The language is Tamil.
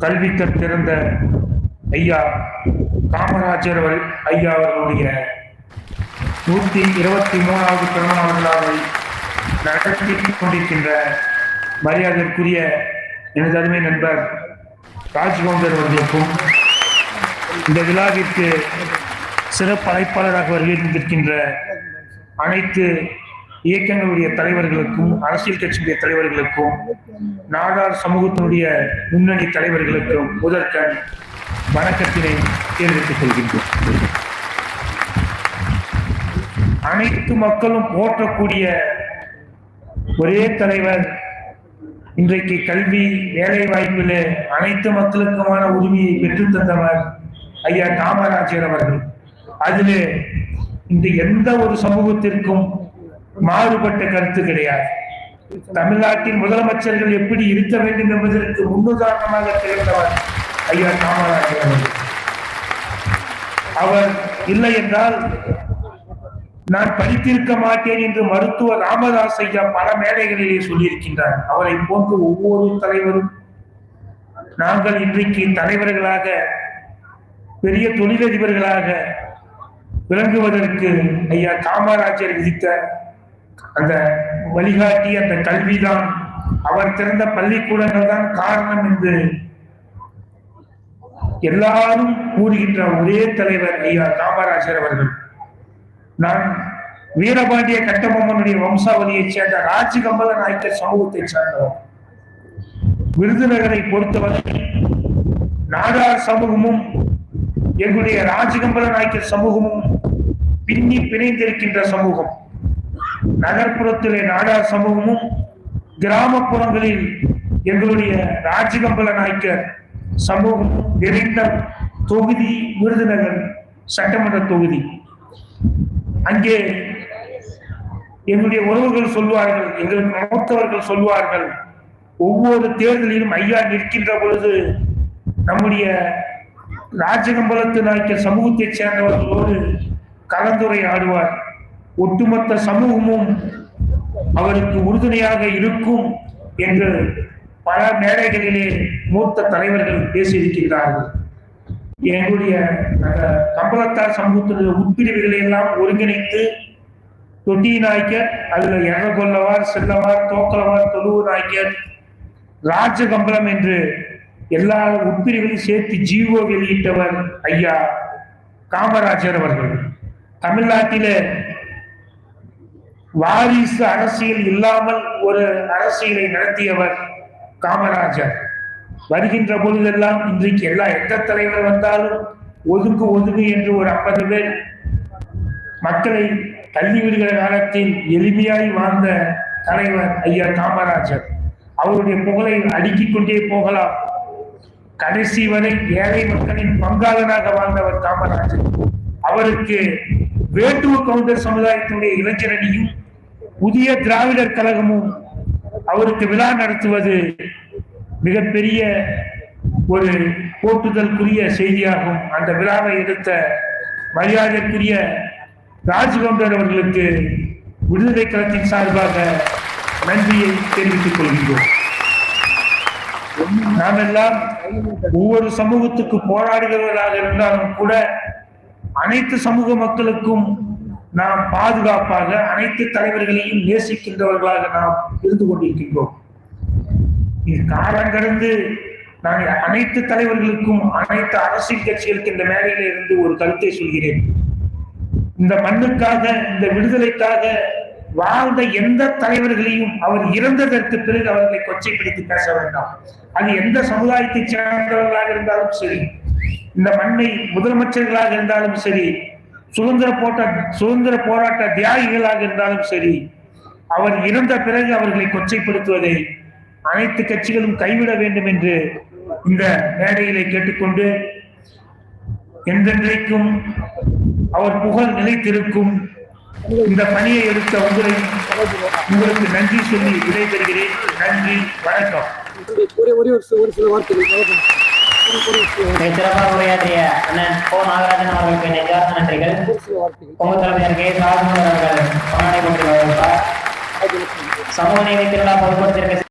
கல்வி கற்றிருந்த ஐயா காமராஜர் ஐயா அவர்களுடைய நூற்றி இருபத்தி மூணாவது பிறந்தநாள் விழாவை நடத்தி கொண்டிருக்கின்ற மரியாதைக்குரிய எனது அருமை நண்பர் ராஜ்கவுண்டர் அவர்களுக்கும் இந்த விழாவிற்கு சிறப்பு அழைப்பாளராக வருகின்ற அனைத்து இயக்கங்களுடைய தலைவர்களுக்கும் அரசியல் கட்சியுடைய தலைவர்களுக்கும் நாடார் சமூகத்தினுடைய முன்னணி தலைவர்களுக்கும் முதற்கண் வணக்கத்தினை தெரிவித்துக் கொள்கின்றோம். அனைத்து மக்களும் போற்றக்கூடிய ஒரே தலைவர் இன்றைக்கு கல்வி வேலை வாய்ப்பில் அனைத்து மக்களுக்குமான உரிமையை பெற்றுத் தந்தவர் ஐயா காமராஜர் அவர்கள். அதிலே இந்த எந்த ஒரு சமூகத்திற்கும் மாறுபட்ட கருத்து கிடையாது. தமிழ்நாட்டின் முதலமைச்சர்கள் எப்படி இருக்க வேண்டும் என்பதற்கு முன்னுதாரணமாக திகழ்ந்தவர் ஐயா காமராஜர் அவர்கள். அவர் இல்லை என்றால் நான் படித்திருக்க மாட்டேன் என்று மருத்துவர் ராமதாஸ் ஐயா பல மேடைகளிலே சொல்லியிருக்கின்றார். அவரை போன்று ஒவ்வொரு தலைவரும் நாங்கள் இன்றைக்கு தலைவர்களாக பெரிய தொழிலதிபர்களாக விளங்குவதற்கு ஐயா காமராஜர் விதித்த அந்த வழிகாட்டி அந்த கல்விதான். அவர் திறந்த பள்ளிக்கூடங்கள் தான் காரணம் என்று எல்லாரும் கூறுகின்ற ஒரே தலைவர் ஐயா காமராஜர் அவர்கள். நான் வீரபாண்டிய கட்டபொம்மனுடைய வம்சாவளியைச் சேர்ந்த ராஜகம்பல நாயக்கர் சமூகத்தைச் சார்ந்தவர். விருதுநகரை பொறுத்தவரை நாடார் சமூகமும் எங்களுடைய ராஜகம்பல நாயக்கர் சமூகமும் பின்னி பிணைந்திருக்கின்ற சமூகம். நகர்ப்புறத்திலே நாடார் சமூகமும் கிராமப்புறங்களில் எங்களுடைய ராஜகம்பல நாயக்கர் சமூகம் நிறைந்த தொகுதி விருதுநகர் சட்டமன்ற தொகுதி. அங்கே எங்களுடைய உறவுகள் சொல்வார்கள் எங்களுக்கு மூத்தவர்கள் சொல்வார்கள் ஒவ்வொரு தேர்தலிலும் ஐயா நிற்கின்ற பொழுது நம்முடைய ராஜகம்பலத்து நாய்க்கர் சமூகத்தைச் சேர்ந்தவர்களோடு கலந்துரையாடுவார். ஒட்டுமொத்த சமூகமும் அவருக்கு உறுதுணையாக இருக்கும் என்று பல மேடைகளிலே மூத்த தலைவர்கள் பேசியிருக்கின்றார்கள். எங்களுடைய கம்பளத்தார் சமூகத்தினுடைய உட்பிரிவுகளை எல்லாம் ஒருங்கிணைத்து தொட்டி நாய்க்கர் அதுல எரகொல்லவார் செல்லவார் தோக்கலவார் தொழுவு நாய்க்கர் ராஜகம்பளம் என்று எல்லா உட்பிரிவுகளையும் சேர்த்து ஜீவோ வெளியிட்டவர் ஐயா காமராஜர் அவர்கள். தமிழ்நாட்டிலே வாரிசு அரசியல் இல்லாமல் ஒரு அரசியலை நடத்தியவர் காமராஜர். வருகின்ற பொழுதெல்லாம் இன்றைக்கு எல்லா எந்த தலைவர் வந்தாலும் ஒதுக்கு ஒதுங்கு என்று ஒரு ஐம்பது பேர் மக்களை தள்ளிவிடுகிற காலத்தில் எளிமையாய் வாழ்ந்த தலைவர் ஐயா காமராஜர். அவருடைய புகழை அடுக்கிக் கொண்டே போகலாம். கடைசி வரை ஏழை மக்களின் பங்காளனாக வாழ்ந்தவர் காமராஜர். அவருக்கு வேட்டுவ கவுண்டர் சமுதாயத்தினுடைய இளைஞரணியும் புதிய திராவிடர் கழகமும் அவருக்கு விழா நடத்துவது மிகப்பெரிய ஒரு போற்றுதலுக்குரிய செய்தியாகும். அந்த விழாவை எடுத்த மரியாதைக்குரிய ராஜ்கவுண்டர் அவர்களுக்கு விடுதலை கழகத்தின் சார்பாக நன்றியை தெரிவித்துக் கொள்கின்றோம். நாம் எல்லாம் ஒவ்வொரு சமூகத்துக்கு போராடுகிறவர்களாக இருந்தாலும் கூட அனைத்து சமூக மக்களுக்கும் நாம் பாதுகாப்பாக அனைத்து தலைவர்களையும் நேசிக்கின்றவர்களாக நாம் இருந்து கொண்டிருக்கின்றோம். இது காலம் கடந்து நான் அனைத்து தலைவர்களுக்கும் அனைத்து அரசியல் கட்சிகளுக்கு இந்த மேடையில இருந்து ஒரு கருத்தை சொல்கிறேன். இந்த மண்ணுக்காக இந்த விடுதலைக்காக வாழ்ந்த எந்த தலைவர்களையும் அவர் இறந்ததற்கு பிறகு அவர்களை கொச்சைப்படுத்தி பேச வேண்டாம். அது எந்த சமுதாயத்தை சேர்ந்தவர்களாக இருந்தாலும் சரி இந்த மண்ணை முதலமைச்சர்களாக இருந்தாலும் சரி சுதந்திர போட்ட சுதந்திர போராட்ட தியாகிகளாக இருந்தாலும் சரி அவர் இறந்த பிறகு அவர்களை கொச்சைப்படுத்துவதை அனைத்து கட்சிகளும் கைவிட வேண்டும் என்று இந்த மேடையிலே கேட்டுக்கொண்டு என்றென்றைக்கும் அவர் புகழ் நிலைத்திருக்கும் இந்த பணியை எடுத்த உங்களை உங்களுக்கு நன்றி சொல்லி விடைபெறுகிறேன். நன்றி வணக்கம். ஒரே ஒரே ஒரு ஒரு சில வார்த்தைகள். சிறப்பாக உரையாற்றிய அண்ணன் கோ நாகராஜன் அவர்களுக்கு நெஞ்சார்ந்த நன்றிகள். பொங்கு தலைமையர் கே அவர்கள் சமூக நீதி திருவிழா பொதுக்கூட்டத்திற்கு